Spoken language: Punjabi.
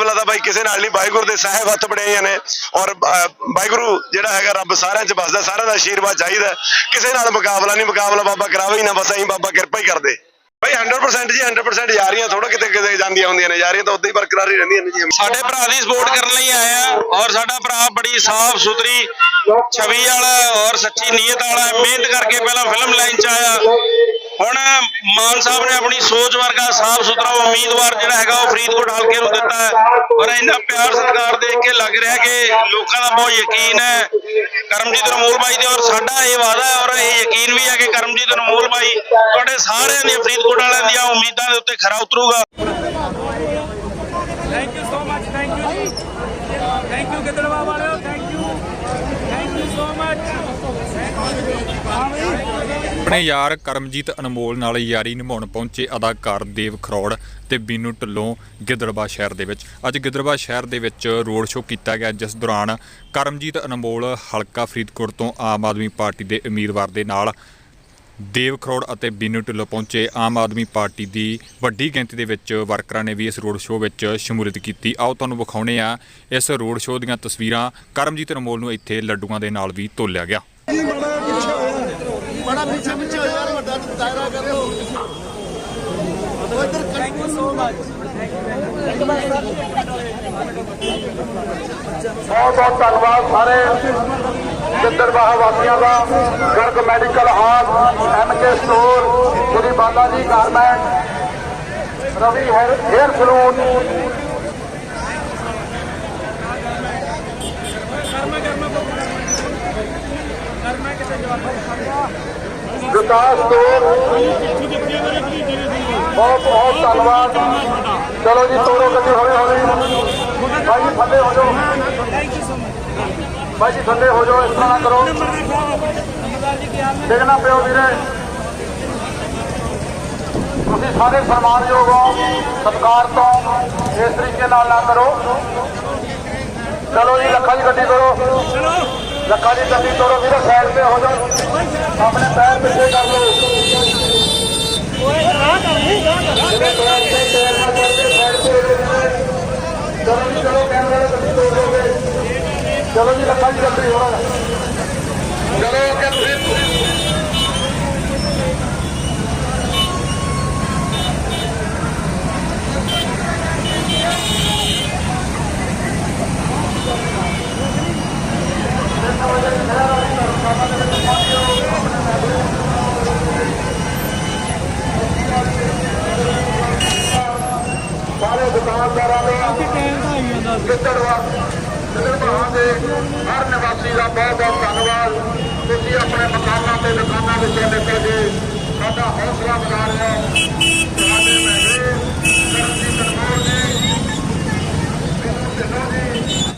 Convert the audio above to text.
ਮੁਕਾਬਲਾ ਤਾਂ ਬਾਈ ਕਿਸੇ ਨਾਲ ਨਹੀਂ। ਵਾਹਿਗੁਰੂ ਦੇ ਸਾਹਿਬ ਹੱਥ ਬਣਾਈਆਂ ਨੇ। ਔਰ ਵਾਹਿਗੁਰੂ ਜਿਹੜਾ ਹੈਗਾ ਰੱਬ ਸਾਰਿਆਂ 'ਚ ਵਸਦਾ, ਸਾਰਿਆਂ ਦਾ ਆਸ਼ੀਰਵਾਦ ਚਾਹੀਦਾ ਕਿਸੇ ਨਾਲ ਮੁਕਾਬਲਾ ਨਹੀਂ, ਮੁਕਾਬਲਾ ਬਾਬਾ ਕਰਾਵੇ ਹੀ ਨਾ, ਬਸ ਅਸੀਂ ਬਾਬਾ ਕਿਰਪਾ ਹੀ ਕਰਦੇ। ਬਾਈ 100% ਜੀ 100% ਰਹੀਆਂ ਥੋੜਾ ਕਿਤੇ ਕਿਤੇ ਜਾਂਦੀਆਂ ਹੁੰਦੀਆਂ ਨੇ। ਜਾ ਰਹੀਆਂ ਤਾਂ ਉਦਾਂ ਹੀ ਬਰਕਰਾਰ ਹੀ ਰਹਿੰਦੀਆਂ ਨੇ ਜੀ। ਸਾਡੇ ਭਰਾ ਦੀ ਸਪੋਰਟ ਕਰਨ ਲਈ ਆਇਆ ਔਰ ਸਾਡਾ ਭਰਾ ਬੜੀ ਸਾਫ਼ ਸੁਥਰੀ ਛਵੀ ਵਾਲਾ ਔਰ ਸੱਚੀ ਨੀਅਤ ਵਾਲਾ ਮਿਹਨਤ ਕਰਕੇ ਪਹਿਲਾਂ ਫਿਲਮ ਲਾਈਨ 'ਚ ਆਇਆ। ਹੁਣ ਮਾਨ ਸਾਹਿਬ ਨੇ ਆਪਣੀ ਸੋਚ ਵਰਗਾ ਸਾਫ਼ ਸੁਥਰਾ ਉਮੀਦਵਾਰ ਜਿਹੜਾ ਹੈਗਾ ਉਹ ਫਰੀਦਕੋਟ ਹਲਕੇ ਨੂੰ ਦਿੱਤਾ ਹੈ। ਔਰ ਇੰਨਾ ਪਿਆਰ ਸਤਿਕਾਰ ਦੇਖ ਕੇ ਲੱਗ ਰਿਹਾ ਕਿ ਲੋਕਾਂ ਦਾ ਬਹੁਤ ਯਕੀਨ ਹੈ ਕਰਮਜੀਤ ਅਨਮੋਲ ਬਾਈ ਤੇ ਔਰ ਸਾਡਾ ਇਹ ਵਾਅਦਾ ਹੈ ਔਰ ਇਹ ਯਕੀਨ ਵੀ ਹੈ ਕਿ ਕਰਮਜੀਤ ਅਨਮੋਲ ਬਾਈ ਤੁਹਾਡੇ ਸਾਰਿਆਂ ਦੀਆਂ ਫਰੀਦਕੋਟ ਵਾਲਿਆਂ ਦੀਆਂ ਉਮੀਦਾਂ ਦੇ ਉੱਤੇ ਖਰਾ ਉਤਰੂਗਾ। Thank you so much thank you thank you ਗਿੱਦੜਵਾ ਵਾਲਿਓ thank you thank you so much ਆਪਣੇ ਯਾਰ ਕਰਮਜੀਤ ਅਨਮੋਲ ਨਾਲ ਯਾਰੀ ਨਿਭਾਉਣ ਪਹੁੰਚੇ ਅਦਾਕਾਰ ਦੇਵ ਖਰੋੜ ਤੇ ਬੀਨੂ ਢਿੱਲੋਂ ਗਿੱਦੜਬਾ ਸ਼ਹਿਰ ਦੇ ਵਿੱਚ। ਅੱਜ ਗਿੱਦੜਬਾ ਸ਼ਹਿਰ ਦੇ ਵਿੱਚ ਰੋਡ ਸ਼ੋਅ ਕੀਤਾ ਗਿਆ, ਜਿਸ ਦੌਰਾਨ ਕਰਮਜੀਤ ਅਨਮੋਲ ਹਲਕਾ ਫਰੀਦਕੋਟ ਤੋਂ ਆਮ ਆਦਮੀ ਪਾਰਟੀ ਦੇ ਉਮੀਦਵਾਰ ਦੇ ਨਾਲ ਦੇਵ ਖਰੋੜ ਅਤੇ ਬੀਨੂ ਢਿੱਲੋਂ ਪਹੁੰਚੇ। ਆਮ ਆਦਮੀ ਪਾਰਟੀ ਦੀ ਵੱਡੀ ਗਿਣਤੀ ਦੇ ਵਿੱਚ ਵਰਕਰਾਂ ਨੇ ਵੀ ਇਸ ਰੋਡ ਸ਼ੋਅ ਵਿੱਚ ਸ਼ਮੂਲੀਅਤ ਕੀਤੀ। ਆਓ ਤੁਹਾਨੂੰ ਵਿਖਾਉਣੇ ਆ ਇਸ ਰੋਡ ਸ਼ੋਅ ਦੀਆਂ ਤਸਵੀਰਾਂ। ਕਰਮਜੀਤ ਅਨਮੋਲ ਨੂੰ ਇੱਥੇ ਲੱਡੂਆਂ ਦੇ ਨਾਲ ਵੀ ਤੋਲਿਆ ਗਿਆ। ਬੜਾ ਪਿੱਛੇ ਪਿੱਛੇ ਹੋ ਯਾਰ ਵੱਡਾ ਦਾਇਰਾ ਕਰੇ ਹੋ ਉਧਰ ਥੈਂਕ ਯੂ ਸੋ ਮਚ ਬਹੁਤ ਬਹੁਤ ਧੰਨਵਾਦ ਸਾਰੇ ਜਿੰਦਰਬਾਹ ਵਾਸੀਆਂ ਦਾ Garg medical hall MK store Shri Bala ji garment Ravi hair hair salon Vikas store ਬਹੁਤ ਬਹੁਤ ਧੰਨਵਾਦ। ਚਲੋ ਜੀ ਤੋਰੋ ਗੱਡੀ ਹੌਲੀ ਹੌਲੀ। ਭਾਈ ਜੀ, ਥੱਲੇ ਹੋ ਜਾਓ। ਭਾਈ ਜੀ, ਥੱਲੇ ਹੋ ਜਾਓ, ਇਸ ਤਰ੍ਹਾਂ ਕਰੋ। ਦੇਖਣਾ ਪਿਓ ਵੀਰੇ। ਤੁਸੀਂ ਸਾਰੇ ਸਨਮਾਨਯੋਗ ਹੋ। ਸਤਿਕਾਰ ਤੋਂ ਇਸ ਤਰੀਕੇ ਨਾਲ ਨਾ ਕਰੋ। ਚਲੋ ਜੀ, ਲੱਖਾਂ ਦੀ ਗੱਡੀ ਕਰੋ। ਲੱਖਾ ਦੀ ਗੱਡੀ ਤੋੜੋ ਵੀਰੇ ਸਾਈਡ ਤੇ ਹੋ ਜਾਓ। ਆਪਣੇ ਪੈਰ ਪਿੱਛੇ ਕਰ ਲਓ। ਜਿਹੜੇ ਪੈਰ ਤੇ ਪੈਰ ਨਾ ਕਰਦੇ ਸਾਈਡ ਤੇ ਚਲੋ ਜੀ, ਚਲੋ ਕੈਮਰਾ ਵਾਲੇ ਗੱਡੀ ਤੋੜ ਚਲੋ ਜੀ, ਲੱਖਾ ਦੀ ਜਲਦੀ ਹੋ ਚਲੋ ਅੱਗੇ ਤੁਸੀਂ ਸਾਰੇ ਦਾ ਗਿੱਦੜਵਾ ਗਿੱਦੜਵਾ ਦੇ ਹਰ ਨਿਵਾਸੀ ਦਾ ਬਹੁਤ ਬਹੁਤ ਧੰਨਵਾਦ। ਤੁਸੀਂ ਆਪਣੇ ਮਕਾਨਾਂ ਤੇ ਦੁਕਾਨਾਂ ਵਿੱਚੋਂ ਨਿਕਲ ਕੇ ਸਾਡਾ ਹੌਸਲਾ ਵਧਾ ਰਹੇ ਹੋ